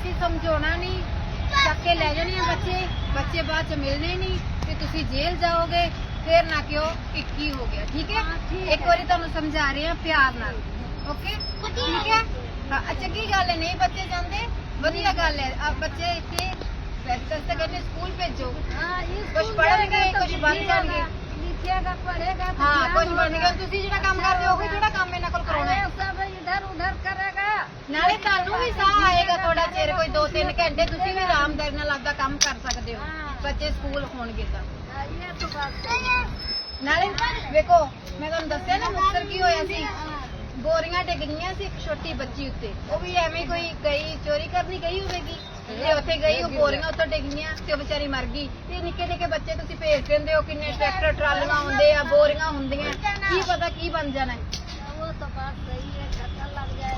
ਅਸੀਂ ਸਮਝਾਉਣਾ ਨਹੀਂ ਚੱਕ ਕੇ ਲੈ ਜਾਣੇ ਆ ਬੱਚੇ ਬੱਚੇ ਬਾਅਦ ਚ ਮਿਲਣੇ ਨਹੀਂ ਤੇ ਤੁਸੀਂ ਜੇਲ੍ਹ ਜਾਓਗੇ ਫੇਰ ਨਾ ਕਿਉਂ 21 ਹੋ ਗਿਆ ਠੀਕ ਹੈ ਇੱਕ ਵਾਰੀ ਤੁਹਾਨੂੰ ਸਮਝਾ ਰਹੇ ਆ ਪਿਆਰ ਨਾਲ ਓਕੇ ਠੀਕ ਹੈ ਚੰਗੀ ਗੱਲ ਹੈ ਨਹੀਂ ਬੱਚੇ ਜਾਂਦੇ ਵਧੀਆ ਗੱਲ ਹੈ ਆ ਬੱਚੇ ਇੱਥੇ ਵੈਸੇ ਤਾਂ ਕਹਿੰਦੇ ਸਕੂਲ ਭੇਜੋ ਹਾਂ ਕੁਝ ਪੜ੍ਹਨਗੇ ਕੁਝ ਬਣ ਜਾਣਗੇ ਲਿਖਿਆਗਾ ਪੜ੍ਹੇਗਾ ਹਾਂ ਕੁਝ ਬਣੇਗਾ ਤੁਸੀਂ ਜਿਹੜਾ ਕੰਮ ਕਰਦੇ ਹੋ ਉਹ ਜਿਹੜਾ ਕੰਮ ਇਹਨਾਂ ਕੋਲ ਨਾਲੇ ਤੁਹਾਨੂੰ ਵੀ ਸਾਹ ਆਏਗਾ ਥੋੜਾ ਚਿਰ ਕੋਈ 2-3 ਘੰਟੇ ਤੁਸੀਂ ਵੀ ਆਰਾਮਦਾਰੀ ਨਾਲ ਆਪਦਾ ਕੰਮ ਕਰ ਸਕਦੇ ਹੋ। ਬੱਚੇ ਸਕੂਲ ਹੋਣਗੇ ਤਾਂ। ਨਾਲੇ ਵੇਖੋ ਮੈਂ ਤੁਹਾਨੂੰ ਦੱਸਿਆ ਨਾ ਮੁਕਤਸਰ ਕੀ ਹੋਇਆ ਸੀ? ਗੋਰੀਆਂ ਡਿੱਗ ਗਈਆਂ ਸੀ ਇੱਕ ਛੋਟੀ ਬੱਚੀ ਉੱਤੇ। ਉਹ ਵੀ ਐਵੇਂ ਕੋਈ ਗਈ ਚੋਰੀ ਕਰਨੀ ਗਈ ਹੋਵੇਗੀ? ਤੇ ਉੱਥੇ ਗਈ ਉਹ ਗੋਰੀਆਂ ਉੱਤੇ ਗਈਆਂ ਤੇ ਉਹ ਵਿਚਾਰੀ ਮਰ ਗਈ। ਤੇ ਨਿੱਕੇ ਨਿੱਕੇ ਬੱਚੇ ਤੁਸੀਂ ਭੇਜ ਦਿੰਦੇ ਹੋ ਕਿੰਨੇ ਟਰੈਕਟਰ ਟਰਾਲੀਆਂ ਹੁੰਦੇ ਆ ਬੋਰੀਆਂ ਹੁੰਦੀਆਂ। ਕੀ ਪਤਾ ਕੀ ਬਣ ਜਾਣਾ। ਉਹ ਤਾਂ ਬਾਤ ਸਹੀ ਹੈ।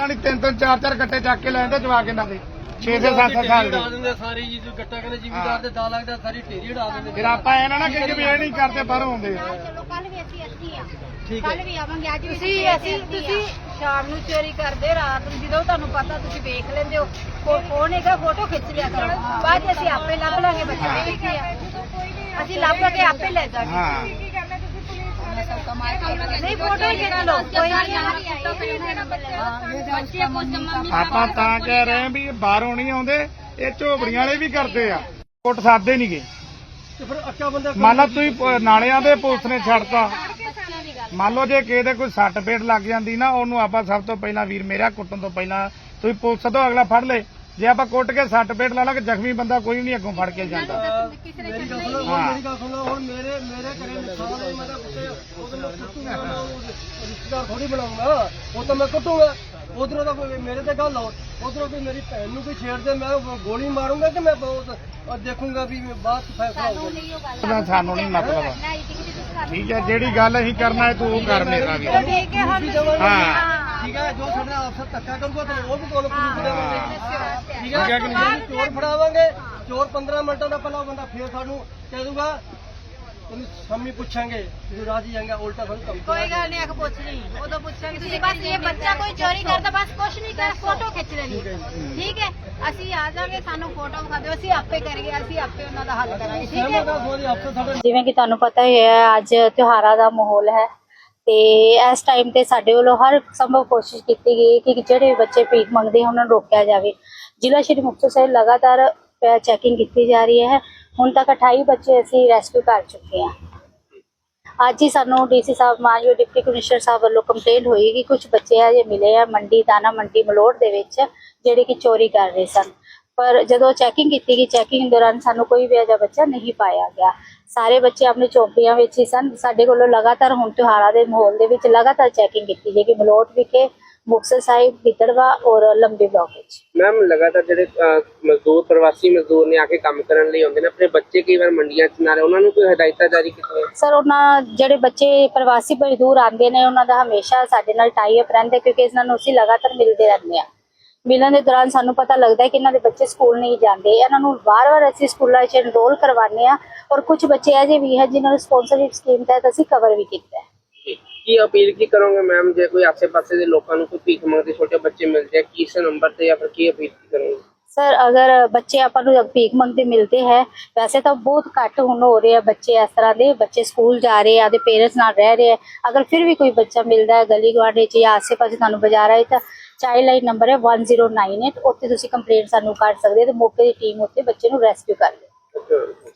ਤਾਂ ਨਹੀਂ ਤਿੰਨ ਤਿੰਨ ਚਾਰ ਚਾਰ ਗੱਟੇ ਚੱਕ ਕੇ ਲੈ ਜਾਂਦੇ ਜਵਾਕ ਇਹਨਾਂ ਦੇ। 6-6 7 ਸਾਲ ਦੇ। ਦਿੰਦੇ ਸਾਰੇ ਜੀ ਗੱਟਾ ਕਹਿੰਦੇ ਜ਼ਿਮੀਦਾਰ ਦੇ 10 ਲੱਖ ਦਾ ਸਾਰੀ ਢੇਰੀ ਉਡਾ ਦਿੰਦੇ ਫਿਰ ਆਪਾਂ ਐ ਨਾ ਕਿ ਜਿਵੇਂ ਨਹੀਂ ਕਰਦੇ ਬਾਹਰੋਂ ਆਉਂਦੇ। ਚਲੋ ਕੱਲ ਵੀ ਅਸੀਂ ਇੱਥੇ ਆ। ਕੱਲ ਵੀ ਆਵਾਂਗੇ ਅੱਜ ਤੁਸੀਂ ਅਸੀਂ ਤੁਸੀਂ ਸ਼ਾਮ ਨੂੰ ਚੋਰੀ ਕਰਦੇ ਰਾਤ ਪਤਾ ਤੁਸੀਂ ਵੇਖ ਲੈਂਦੇ ਹੋ। ਫੋਟੋ ਖਿੱਚ ਲਿਆ ਬਾਅਦ ਅਸੀਂ ਆਪੇ ਲੱਭ ਲਾਂਗੇ ਬੱਚੇ ਅਸੀਂ ਲੱਭ ਕੇ ਆਪੇ ਲੈ ਜਾਾਂਗੇ ਹਾਂ ਨਹੀਂ ਫੋਟੋ ਹੀ ਖਿੱਚ ਲਓ ਕੋਈ ਨਹੀਂ ਆਪਾਂ ਤਾਂ ਕਹਿ ਰਹੇ ਹਾਂ ਵੀ ਇਹ ਬਾਹਰੋਂ ਨਹੀਂ ਆਉਂਦੇ ਇਹ ਝੋਬੜੀਆਂ ਵਾਲੇ ਵੀ ਕਰਦੇ ਆ। ਕੁੱਟ ਸਾਦੇ ਨਹੀਂਗੇ ਤੇ ਫਿਰ ਅੱਕਾ ਬੰਦਾ ਮੰਨ ਲਓ ਤੁਸੀਂ ਪ- ਨਾਲਿਆਂ ਦੇ ਪੁਲਿਸ ਨੇ ਛੱਡਤਾ। ਮੰਨ ਲਓ ਜੇ ਕਿਸੇ ਦੇ ਕੋਈ ਸੱਟ ਪੇਟ ਲੱਗ ਜਾਂਦੀ ਨਾ ਉਹਨੂੰ ਆਪਾਂ ਸਭ ਤੋਂ ਪਹਿਲਾਂ ਵੀਰ ਮੇਰਾ ਕੁੱਟਣ ਤੋਂ ਪਹਿਲਾਂ ਤੁਸੀਂ ਪੁਲਿਸ ਤੋਂ ਅਗਲਾ ਫੜ ਲੇ। ਜੇ ਆਪਾਂ ਕੁੱਟ ਕੇ ਸੱਟ ਪੇਟ ਲਾ ਲਾਂਗੇ ਜ਼ਖਮੀ ਬੰਦਾ ਕੋਈ ਨਹੀਂ ਅੱਗੋਂ ਫੜ ਕੇ ਜਾਂਦਾ। ਮੇਰੀ ਗੱਲ ਸੁਣੋ ਹੁਣ ਮੇਰੀ ਗੱਲ ਸੁਣੋ ਹੁਣ ਮੇਰੇ ਮੇਰੇ ਘਰੇ ਨੁਕਸਾਨ ਹੈ ਮੈਂ ਤਾਂ ਕੁੱਤੇ ਉਹਦੇ ਨਾਲ ਕੁੱਟੂਗਾ ਮੈਂ ਉਹ ਰਿਸ਼ਤੇਦਾਰ ਥੋੜੀ ਬਣਾਉਂਗਾ ਉਹ ਤਾਂ ਮੈਂ ਕੁੱਟੂਗਾ। ਉਧਰੋਂ ਤਾਂ ਕੋਈ ਮੇਰੇ ਤੇ ਗੱਲ ਹੋ ਉਧਰੋਂ ਕੋਈ ਮੇਰੀ ਭੈਣ ਨੂੰ ਕੋਈ ਛੇੜਦੇ ਮੈਂ ਉਹ ਗੋਲੀ ਮਾਰੂੰਗਾ ਕਿ ਮੈਂ ਬਹੁਤ ਦੇਖੂੰਗਾ ਵੀ ਮੈਂ ਬਾਅਦ ਚ ਫੈਸਲਾ ਹੋਊਗਾ। ਉਹਦਾ ਸਾਨੂੰ ਨਹੀਂ ਮਤਲਬ ਠੀਕ ਹੈ ਜਿਹੜੀ ਗੱਲ ਅਸੀਂ ਕਰਨਾ ਹੈ ਤੂੰ ਉਹ ਕਰ ਮੇਰਾ ਵੀ ਠੀਕ ਹੈ ਹਮ ਹਾਂ। ਠੀਕ ਹੈ ਜੋ ਸਾਡਾ ਅਫਸਰ ਧੱਕਾ ਕਰੂਗਾ ਤੇ ਉਹ ਵੀ ਕੋਲ ਪੁਲਿਸ ਦੇਵਾਂਗੇ। ਠੀਕ ਠੀਕ ਹੈ ਨਹੀਂ? ਜੇ ਚੋਰ ਫੜਾਵਾਂਗੇ। ਚੋਰ 15 ਮਿੰਟਾਂ ਦਾ ਪਹਿਲਾਂ ਉਹ ਬੰਦਾ ਫੇਰ ਸਾਨੂੰ ਕਹਿ ਦੂਗਾ ਤੁਹਾਨੂੰ ਸ਼ਾਮੀ ਪੁੱਛਾਂਗੇ ਤੁਸੀਂ ਰਾਜੀ ਜਾਂਗੇ ਉਲਟਾ ਸਾਨੂੰ ਕੰਮ ਕੋਈ ਗੱਲ ਨਹੀਂ ਅਖ ਪੁੱਛ ਲਈ। ਉਦੋਂ ਪੁੱਛਾਂਗੇ ਤੁਸੀਂ ਬਸ ਇਹ ਬੱਚਾ ਕੋਈ ਚੋਰੀ ਕਰਦਾ ਬਸ ਕੁਛ ਨਹੀਂ ਕਰ ਫੋਟੋ ਖਿੱਚ ਲੈਣੀ ਠੀਕ ਹੈ ਅਸੀਂ ਆ ਜਾਵਾਂਗੇ ਸਾਨੂੰ ਫੋਟੋ ਵਿਖਾ ਦਿਓ। ਅਸੀਂ ਆਪੇ ਕਰੀਏ ਅਸੀਂ ਆਪੇ ਉਹਨਾਂ ਦਾ ਹੱਲ ਕਰਾਂਗੇ। ਠੀਕ ਹੈ? ਜਿਵੇਂ ਕਿ ਤੁਹਾਨੂੰ ਪਤਾ ਹੀ ਹੈ ਅੱਜ ਤਿਉਹਾਰਾਂ ਦਾ ਮਾਹੌਲ ਹੈ। ਤੇ ਇਸ ਟਾਈਮ ਤੇ ਸਾਡੇ ਵੱਲੋਂ ਹਰ ਸੰਭਵ ਕੋਸ਼ਿਸ਼ ਕੀਤੀ ਗਈ ਕਿ ਜਿਹੜੇ ਬੱਚੇ ਭੀਖ ਮੰਗਦੇ ਉਹਨਾਂ ਨੂੰ ਰੋਕਿਆ ਜਾਵੇ। ਜ਼ਿਲ੍ਹਾ ਸ਼੍ਰੀ ਮੁਕਤਸਰ ਸਾਹਿਬ ਲਗਾਤਾਰ ਚੈਕਿੰਗ ਕੀਤੀ ਜਾ ਰਹੀ ਹੈ। ਹੁਣ ਤੱਕ 28 ਬੱਚੇ ਅਸੀਂ ਰੈਸਕਿਊ ਕਰ ਚੁੱਕੇ ਹਾਂ। ਅੱਜ ਹੀ ਸਾਨੂੰ ਡੀਸੀ ਸਾਹਿਬ, ਮਾਨਯੋਗ ਡਿਪਟੀ ਕਮਿਸ਼ਨਰ ਸਾਹਿਬ ਵੱਲੋਂ ਕੰਪਲੇਂਟ ਹੋਈ ਕਿ ਕੁਝ ਬੱਚੇ ਆ ਜੇ ਮਿਲੇ ਆ ਮੰਡੀ, ਦਾਣਾ ਮੰਡੀ ਮਲੋੜ ਦੇ ਵਿੱਚ, ਜਿਹੜੇ ਕਿ ਚੋਰੀ ਕਰ ਰਹੇ ਸਨ। ਪਰ ਜਦੋਂ ਚੈਕਿੰਗ ਕੀਤੀ ਗਈ ਚੈਕਿੰਗ ਦੌਰਾਨ ਸਾਨੂੰ ਕੋਈ ਵੀ ਅਜਿਹਾ ਬੱਚਾ ਨਹੀਂ ਪਾਇਆ ਗਿਆ। ਸਾਰੇ ਬੱਚੇ ਆਪਣੇ ਚੌਂਕੀਆਂ ਵਿੱਚ ਹੀ ਸਨ। ਸਾਡੇ ਕੋਲੋਂ ਲਗਾਤਾਰ ਹੁਣ ਤਿਉਹਾਰਾਂ ਦੇ ਮਾਹੌਲ ਦੇ ਵਿੱਚ ਲਗਾਤਾਰ ਚੈਕਿੰਗ ਕੀਤੀ ਜਾਏਗੀ ਮਲੋਟ ਵਿਖੇ ਮੁਕਤਸਰ ਸਾਹਿਬ ਗਿੱਦੜਵਾ ਔਰ ਲੰਬੀ ਬਲਾਕ ਵਿੱਚ। ਮੈਮ ਲਗਾਤਾਰ ਜਿਹੜੇ ਅਹ, ਮਜ਼ਦੂਰ ਪ੍ਰਵਾਸੀ ਮਜ਼ਦੂਰ ਨੇ ਆ ਕੇ ਕੰਮ ਕਰਨ ਲਈ ਆਉਂਦੇ ਨੇ ਆਪਣੇ ਬੱਚੇ ਕਈ ਵਾਰ ਮੰਡੀਆਂ 'ਚ ਨਾ ਰਹੇ ਉਹਨਾਂ ਨੂੰ ਕੋਈ ਹਦਾਇਤਾਂ ਜਾਰੀ ਕੀਤੀਆਂ ਸਰ ਉਹਨਾਂ ਜਿਹੜੇ ਬੱਚੇ ਪ੍ਰਵਾਸੀ ਮਜ਼ਦੂਰ ਆਉਂਦੇ ਨੇ ਉਹਨਾਂ ਦਾ ਹਮੇਸ਼ਾ ਸਾਡੇ ਨਾਲ ਟਾਈ ਅਪ ਰਹਿੰਦੇ ਕਿਉਂਕਿ ਇਹਨਾਂ ਨੂੰ ਅਸੀਂ ਲਗਾਤਾਰ ਮਿਲਦੇ ਰਹਿੰਦੇ ਆ ਮਿਲਣ ਦੇ ਦੌਰਾਨ ਸਾਨੂੰ ਪਤਾ ਲੱਗਦਾ ਹੈ ਕਿ ਇਹਨਾਂ ਦੇ ਬੱਚੇ ਸਕੂਲ ਨਹੀਂ ਜਾਂਦੇ। ਇਹਨਾਂ ਨੂੰ ਵਾਰ-ਵਾਰ ਅਸੀਂ ਸਕੂਲਾਂ 'ਚ ਐਨਰੋਲ ਕਰਵਾਉਂਦੇ ਆ ਔਰ ਕੁਝ ਬੱਚੇ ਅਜੇ ਵੀ ਹੈ ਜਿਨ੍ਹਾਂ ਨੂੰ ਸਪਾਂਸਰਸ਼ਿਪ ਸਕੀਮ ਤਹਿਤ ਅਸੀਂ ਕਵਰ ਵੀ ਕੀਤਾ ਹੈ। ਕੀ ਅਪੀਲ ਕੀ ਕਰੋਗੇ ਮੈਮ? ਜੇ ਕੋਈ ਆਸੇ-ਪਾਸੇ ਦੇ ਲੋਕਾਂ ਨੂੰ ਕੋਈ ਭੀਖ ਮੰਗਦੇ ਛੋਟੇ ਬੱਚੇ ਮਿਲ ਜਾਏ ਕਿਸ ਨੰਬਰ ਤੇ ਜਾਂ ਫਿਰ ਕੀ ਅਪੀਲ ਕੀ ਕਰੋਗੇ? ਸਰ, ਅਗਰ ਬੱਚੇ ਆਪਾਂ ਨੂੰ ਭੀਖ ਮੰਗਦੇ ਮਿਲਦੇ ਹੈ, ਵੈਸੇ ਤਾਂ ਬਹੁਤ ਘੱਟ ਹੁਣ ਹੋ ਰਹੇ ਆ ਬੱਚੇ ਇਸ ਤਰ੍ਹਾਂ ਦੇ। ਬੱਚੇ ਸਕੂਲ ਜਾ ਰਹੇ ਆ ਦੇ ਪੇਰੈਂਟਸ ਨਾਲ ਰਹਿ ਰਹੇ ਆ। ਅਗਰ ਫਿਰ ਵੀ ਕੋਈ ਬੱਚਾ ਮਿਲਦਾ ਹੈ ਗਲੀ ਗੁਆਂਢ ਚ ਜਾਂ ਆਸੇ-ਪਾਸੇ ਤੁਹਾਨੂੰ ਬਾਜ਼ਾਰ ਆਏ ਤਾਂ ਚਾਈਲਡ ਲਾਈਨ ਨੰਬਰ ਹੈ 1098 ਉੱਥੇ ਤੁਸੀਂ ਕੰਪਲੇਂਟ ਸਾਨੂੰ ਕਰ ਸਕਦੇ ਹੋ ਤੇ ਮੌਕੇ ਦੀ ਟੀਮ ਉੱਥੇ ਬੱਚੇ ਨੂੰ ਰੈਸਕਿਊ ਕਰ ਲਏ